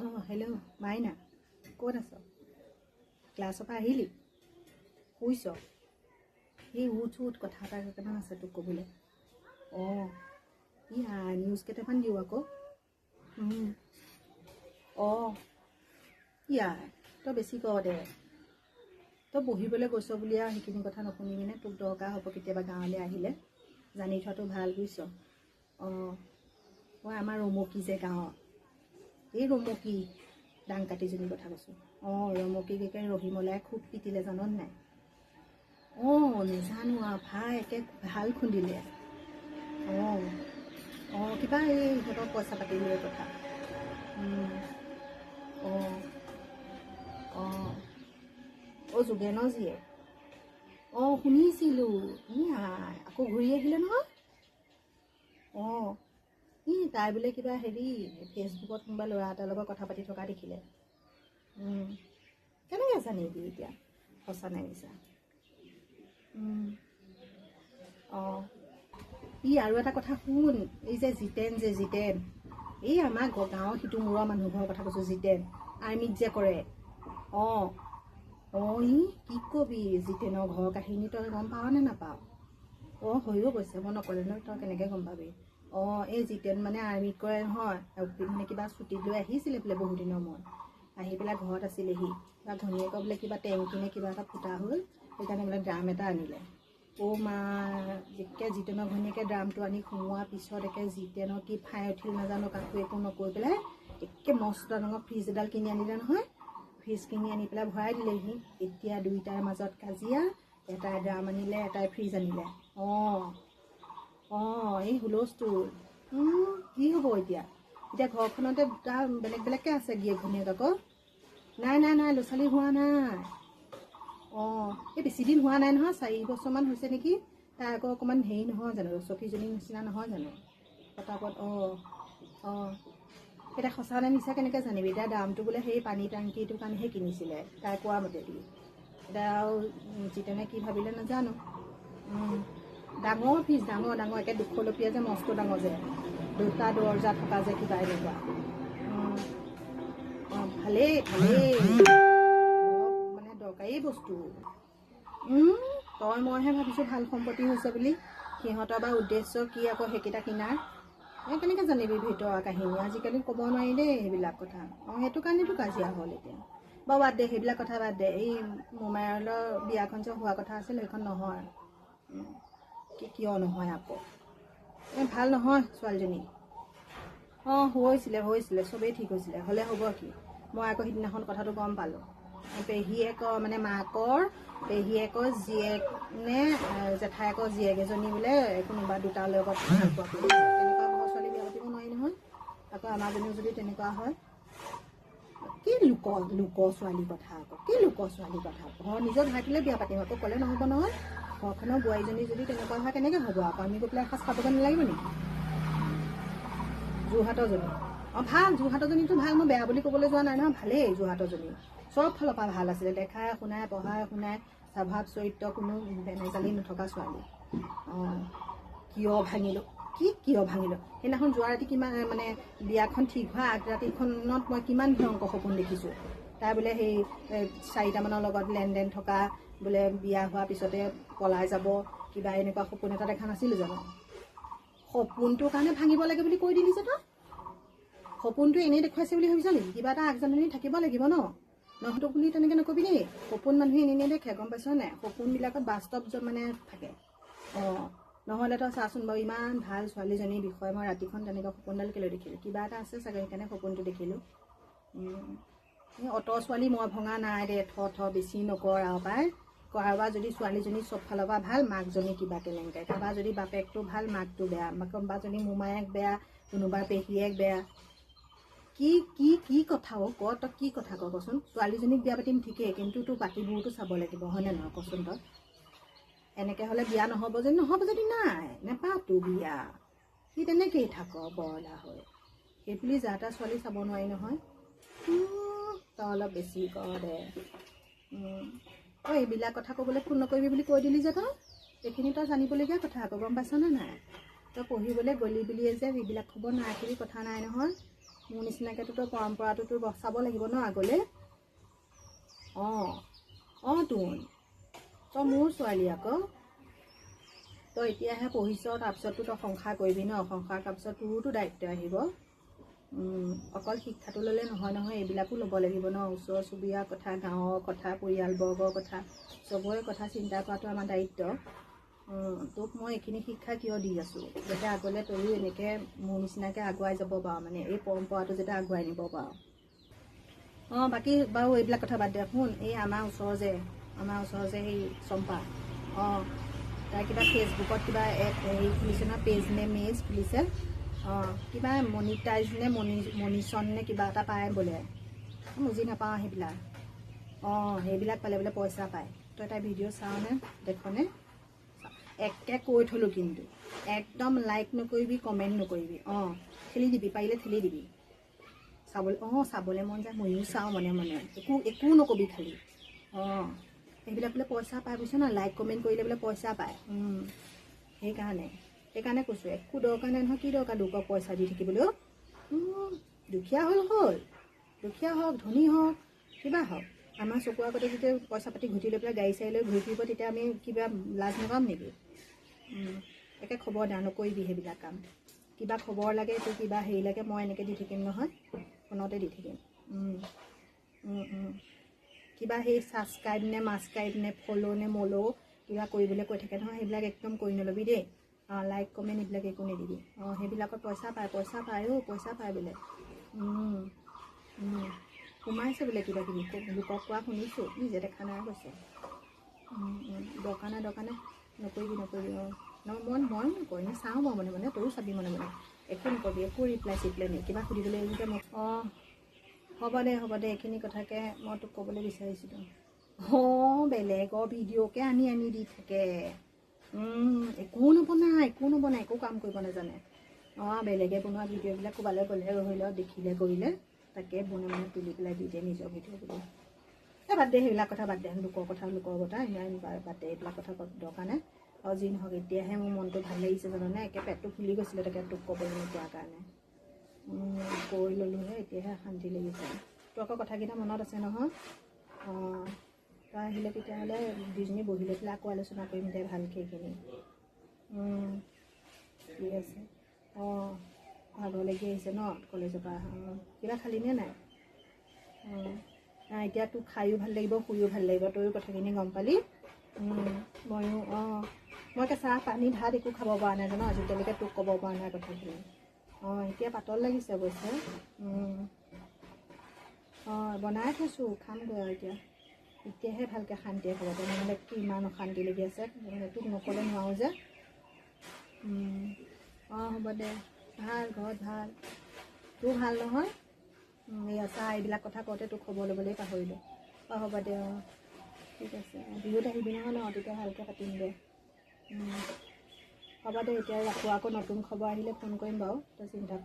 অঁ হেল্ল' মাইনা ক'ত আছ ক্লাছৰ পৰা আহিলি শুইছ এই উঠ উঠ কথা এটা কেইটামান আছে তোক ক'বলৈ অঁ ই নিউজ কেইটামান দিওঁ আকৌ। অঁ ইয়াই তই বেছি ক দে তই বহিবলৈ গৈছ বুলি আৰু সেইখিনি কথা নুশুনি মানে তোক দৰকাৰ হ'ব কেতিয়াবা গাঁৱলৈ আহিলে। জানি থোৱাটো ভাল বুজিছ? অঁ মই আমাৰ ৰমকী যে গাঁৱৰ। এই ৰমকী ডাং কাটিজনীৰ কথা কৈছোঁ। অঁ ৰমকীক একে ৰহিমলাই খুব পিটিলে জাননে নাই? অঁ নেজানো আৰু ভাই একে ভাল খুন্দিলে। অঁ অঁ কিবা এই সিহঁতৰ পইচা পাতি লৈ কথা। অঁ অঁ অ' যোগেনৰ জীয়ে অঁ শুনিছিলোঁ। আকৌ ঘূৰি আহিলে নহয়? তাই বোলে কিবা হেৰি ফেচবুকত কোনোবা ল'ৰা এটাৰ লগত কথা পাতি থকা দেখিলে। কেনেকৈ জানিবি এতিয়া? সঁচা নে মিছা। অঁ ই আৰু এটা কথা শুন এই যে জিতেন যে জিতেন এই আমাৰ গাঁৱৰ সিটো মূৰৰ মানুহ ঘৰৰ কথা কৈছোঁ জিতেন আৰ্মিত যে কৰে। অঁ অঁ ই কি কবি জিতেনৰ ঘৰৰ কাহিনী তই গম পাৱ নে নাপাৱ? অঁ হৈও গৈছে মই নকলে নহয় তই কেনেকৈ গম পাবি? অঁ এই জিতেন মানে আৰ্মিত কৰে নহয় মানে কিবা ছুটী লৈ আহিছিলে বোলে বহুত দিনৰ মূৰত। আহি পেলাই ঘৰত আছিলেহি। বা ঘনীয়েকৰ বোলে কিবা টেংকি নে কিবা এটা ফুটা হ'ল সেইকাৰণে বোলে ড্ৰাম এটা আনিলে। অ' মা একে জিতেনৰ ঘৈণীয়েকে ড্ৰামটো আনি সোমোৱাৰ পিছত একে জিতেনৰ কি ফাই উঠিল নাজানো কাকো একো নকৈ পেলাই একে মস্ত ডাঙৰ ফ্ৰিজ এডাল কিনি আনিলে নহয়। ফ্ৰিজ কিনি আনি পেলাই ভৰাই দিলেহি। এতিয়া দুইটাৰ মাজত কাজিয়া এটাই ড্ৰাম আনিলে এটাই ফ্ৰিজ আনিলে। অঁ অঁ এই হুলস্থুল। কি হ'ব এতিয়া? এতিয়া ঘৰখনতে দুটা বেলেগ বেলেগকৈ আছে গিয়ে ঘৈণীয়েক আকৌ নাই নাই নাই ল'ৰা ছোৱালী হোৱা নাই। অঁ এই বেছি দিন হোৱা নাই নহয় চাৰি বছৰমান হৈছে নেকি? তাই আকৌ অকণমান হেৰি নহয় জানো ৰচকীজনীৰ নিচিনা নহয় জানো? পতাপত অঁ অঁ। এতিয়া সঁচা নে মিছা কেনেকৈ জানিবি? এতিয়া দামটো বোলে সেই পানী টেংকিটোৰ কাৰণেহে কিনিছিলে তাই কোৱা মতেদি। এতিয়া আৰু জিতেনে কি ভাবিলে নাজানো। ডাঙৰ ফিজ ডাঙৰ ডাঙৰ একে দুখলপীয়া যে মস্ত ডাঙৰ যে। দুটা দৰ্জা থকা যে কিবা এনেকুৱা। অঁ ভালেই ভালেই। মানে দৰকাৰী বস্তু। তই মইহে ভাবিছোঁ ভাল সম্পত্তি হৈছে বুলি। সিহঁতৰ বা উদ্দেশ্য কি আকৌ সেইকেইটা কিনাৰ? এই কেনেকৈ জানিবি ভিতৰৰ কাহিনী? আজিকালি ক'ব নোৱাৰি দেই সেইবিলাক কথা। অঁ সেইটো কাৰণেতো কাজিয়া হ'ল এতিয়া। বাৰু বাদ দে সেইবিলাক কথা বাদ দে। এই মোমাইলৰ বিয়াখন যে হোৱা কথা আছিল সেইখন নহয়। কিয় নহয় আকৌ? এই ভাল নহয় ছোৱালীজনী। অঁ হৈছিলে হৈছিলে চবেই ঠিক হৈছিলে হ'লে হ'ব কি? মই আকৌ সিদিনাখন কথাটো গম পালোঁ। পেহীয়েকৰ মানে মাকৰ পেহীয়েকৰ জীয়েক নে জেঠায়েকৰ জীয়েক এজনী বোলে কোনোবা দুটাৰ লগত। তেনেকুৱা ঘৰ ছোৱালী বিয়া পাতিব নোৱাৰি নহয়। আকৌ আমাৰজনীও যদি তেনেকুৱা হয় কি লোক লোক ছোৱালীৰ কথা আকৌ কি লোক ছোৱালীৰ কথা? ঘৰ নিজৰ ভাইটিলে বিয়া পাতিম আকৌ ক'লে নহ'ব নহয়। ঘৰখনৰ বোৱাৰীজনী যদি তেনেকুৱা হয় কেনেকৈ হ'ব আকৌ আমি গৈ পেলাই এসাঁজ খাবগৈ নালাগিব নেকি? যোৰহাটৰজনী অঁ ভাল যোৰহাটৰজনীতো ভাল মই বেয়া বুলি ক'বলৈ যোৱা নাই নহয় ভালেই যোৰহাটৰজনী চব ফালৰ পৰা ভাল আছিলে দেখাই শুনাই পঢ়াই শুনাই স্বভাৱ চৰিত্ৰ কোনো বেমেজালি নথকা ছোৱালী। অঁ কিয় ভাঙিলোঁ? কি কিয় ভাঙিলোঁ? সেইদিনাখন যোৱা ৰাতি কিমান মানে বিয়াখন ঠিক হোৱা আগৰাতিখনত মই কিমান ভয়ংকৰ সপোন দেখিছোঁ। তাই বোলে সেই চাৰিটামানৰ লগত লেনদেন থকা বোলে বিয়া হোৱাৰ পিছতে পলাই যাব কিবা এনেকুৱা সপোন এটা দেখা নাছিলোঁ জানো। সপোনটোৰ কাৰণে ভাঙিব লাগে বুলি কৈ দিলি যে তই? সপোনটো এনেই দেখুৱাইছে বুলি ভাবিছ নেকি? কিবা এটা আগজাননী থাকিব লাগিব ন? নহতো বুলি তেনেকৈ নকবি দেই। সপোন মানুহে এনেই নেদেখে গম পাইছ নাই? সপোনবিলাকত বাস্তৱ মানে থাকে। অঁ নহ'লে তই চাচোন বাৰু ইমান ভাল ছোৱালীজনীৰ বিষয়ে মই ৰাতিখন তেনেকৈ সপোনডাল কেলৈ দেখিলোঁ? কিবা এটা আছে চাগে সেইকাৰণে সপোনটো দেখিলোঁ। অত ছোৱালী মই ভঙা নাই দে থ বেছি নকৰ আৰু পাই। কাৰোবাৰ যদি ছোৱালীজনী চব ফালৰ পৰা ভাল মাকজনী কিবা কেলেংকাই কাৰোবাৰ যদি বাপেকটো ভাল মাকটো বেয়া। কোনোবা যদি মোমায়েক বেয়া কোনোবা পেহীয়েক বেয়া। কি কি কি কথা অ' ক তই কি কথা ক কচোন? ছোৱালীজনীক বিয়া পাতিম ঠিকেই কিন্তু তোৰ বাকীবোৰতো চাব লাগিব হয়নে নহয়? কচোন তই। এনেকৈ হ'লে বিয়া নহ'ব যদি নহ'ব যদি নাই। নেপাতো বিয়া। সি তেনেকেই থাক বৰলা হৈ। সেই বুলি যা তা ছোৱালী চাব নোৱাৰি নহয়। তই অলপ বেছি কৰ দে। তই এইবিলাক কথা ক'বলৈ ফোন নকৰিবি বুলি কৈ দিলি যে তই। এইখিনি তই জানিবলগীয়া কথা আকৌ গম পাইছনে নাই? তই পঢ়িবলৈ গলি বুলিয়ে যে এইবিলাক খবৰ নাৰাখিবি কথা নাই নহয়। মোৰ নিচিনাকেতো তই পৰম্পৰাটোতো বচাব লাগিব ন আগলৈ। অঁ অঁ তোন তই মোৰ ছোৱালী আকৌ। তই এতিয়াহে পঢ়িছ তাৰপিছততো তই সংসাৰ কৰিবি ন। সংসাৰ কৰাৰ পিছত তোৰোতো দায়িত্ব আহিব। অকল শিক্ষাটো ল'লে নহয় নহয় এইবিলাকো ল'ব লাগিব ন? ওচৰ চুবুৰীয়াৰ কথা গাঁৱৰ কথা পৰিয়ালবৰ্গৰ কথা চবৰে কথা চিন্তা কৰাটো আমাৰ দায়িত্ব। তোক মই এইখিনি শিক্ষা কিয় দি আছোঁ? যাতে আগলৈ তয়ো এনেকৈ মোৰ নিচিনাকৈ আগুৱাই যাব পাৰ মানে এই পৰম্পৰাটো যাতে আগুৱাই নিব পাৰ। অঁ বাকী বাৰু এইবিলাক কথা বাদ দে। শুন এই আমাৰ ওচৰৰ যে আমাৰ ওচৰৰ যে সেই চম্পা অঁ তাই কিবা ফেচবুকত কিবা এপ হেৰি খুলিছে নহয় পেজ নে মেজ খুলিছে। কিবা মনিটাইজ নে মনি মনিচন নে কিবা এটা পায় বোলে। বুজি নাপাওঁ সেইবিলাক। অঁ সেইবিলাক পালে বোলে পইচা পায়। তই তাই ভিডিঅ' চাওঁনে দেখনে একে কৈ থলোঁ কিন্তু। একদম লাইক নকৰিবি কমেণ্ট নকৰিবি। অঁ ঠেলি দিবি পাৰিলে ঠেলি দিবি। চাবলৈ অঁ চাবলৈ মন যায় ময়ো চাওঁ মনে মনে। একো একো নকবি খালি। অঁ সেইবিলাক বোলে পইচা পায় বুজিছ না? লাইক কমেণ্ট কৰিলে বোলে পইচা পায়। সেইকাৰণে। সেইকাৰণে কৈছোঁ একো দৰকাৰ নাই নহয় কি দৰকাৰ? লোকক পইচা দি থাকিবলৈ অ'? উম, দুখীয়া হ'ল হ'ল। দুখীয়া হওক ধনী হওক কিবা হওক। আমাৰ চকুৰ আগতে যেতিয়া পইচা পাতি ঘটি লৈ পেলাই গাড়ী চাড়ী লৈ ঘূৰি ফুৰিব তেতিয়া আমি কিবা লাজ নাপাম নেকি? একে খবৰদাৰ নকৰিবি সেইবিলাক কাম। কিবা খবৰ লাগে তোৰ কিবা হেৰি লাগে মই এনেকৈ দি থাকিম নহয়। ফোনতে দি থাকিম। কিবা সেই ছাবস্ক্ৰাইব নে মাছক্ৰাইব নে ফ'ল' নে ম'ল' কিবা কৰিবলৈ কৈ থাকে নহয় সেইবিলাক একদম কৰি নল'বি দেই। লাইক কমেণ্ট এইবিলাক একো নিদিবি। অঁ সেইবিলাকত পইচা পায় পইচা পায় অ' পইচা পায় বোলে। সোমাইছে বোলে কিবা কিবি লোকক কোৱা শুনিছোঁ নিজে দেখা নাই কৈছে। দৰকাৰ নাই নকৰিবি নকৰিবি অঁ। ন মই মই নকৰোঁ এনেই চাওঁ বাৰু মনে মনে তয়ো চাবি মনে মনে। একো নকৰিবি একো ৰিপ্লাই চিপ্লাই নাই কিবা সুধিবলৈ আহিলে মোক অঁ হ'ব দে হ'ব দে এইখিনি কথাকে মই তোক ক'বলৈ বিচাৰিছিলোঁ। অঁ বেলেগৰ ভিডিঅ'কে আনি আনি দি থাকে। একো নবনায় একো নবনায় একো কাম কৰিব নাজানে। অঁ বেলেগে বনোৱা ভিডিঅ'বিলাক ক'ৰবালৈ গ'লে ৰহিলে দেখিলে কৰিলে তাকে বনে মানে তুলি পেলাই দি দিয়ে নিজৰ ভিডিঅ' বুলি এই বাদ দে সেইবিলাক কথা বাদ দে লোকৰ কথা লোকৰ কথা ইমান বাদ দে এইবিলাক কথা দৰকাৰ নাই। আৰু যি নহওক এতিয়াহে মোৰ মনটো ভাল লাগিছে জানানে? একে পেটটো ফুলি গৈছিলে তাকে তোক ক'বলৈ নোপোৱাৰ কাৰণে। কৈ ল'লোহে এতিয়াহে শান্তি লাগিছে। তোৰ আকৌ কথাকেইটা মনত আছে নহয়? অঁ তই আহিলে তেতিয়াহ'লে দুইজনী বহি লৈ পেলাই আকৌ আলোচনা কৰিম দে ভালকৈ এইখিনি। ঠিক আছে? অঁ ভাগৰ লাগি আহিছে ন কলেজৰ পৰা? অঁ কিবা খালিনে নাই? অঁ নাই এতিয়া তোক খায়ো ভাল লাগিব শুয়ো ভাল লাগিব তয়ো কথাখিনি গম পালি? ময়ো অঁ। মই চাহ পানী ভাত একো খাব পৰা নাই জানো আজিকালিকে তোক ক'ব পৰা নাই কথাখিনি। অঁ এতিয়া পাতল লাগিছে অৱশ্যে। অঁ বনাই থৈছোঁ খামগৈ আৰু এতিয়া। এতিয়াহে ভালকৈ শান্তিয়ে খাব পাৰিম নহ'লে কিমান অশান্তি লাগি আছে। তোক নক'লে নোৱাৰোঁ যে। অঁ হ'ব দে। ভাল ঘৰত ভাল। তোৰ ভাল নহয়? এই আছা এইবিলাক কথা কওঁতে তোক খবৰ ল'বলৈ পাহৰিলোঁ। অঁ হ'ব দে অঁ। ঠিক আছে। বিহুত আহিবি নহয় ন? তেতিয়া ভালকৈ পাতিম দে। হ'ব দে এতিয়া ৰাখোঁ। আকৌ নতুন খবৰ আহিলে ফোন কৰিম বাৰু। তই চিন্তা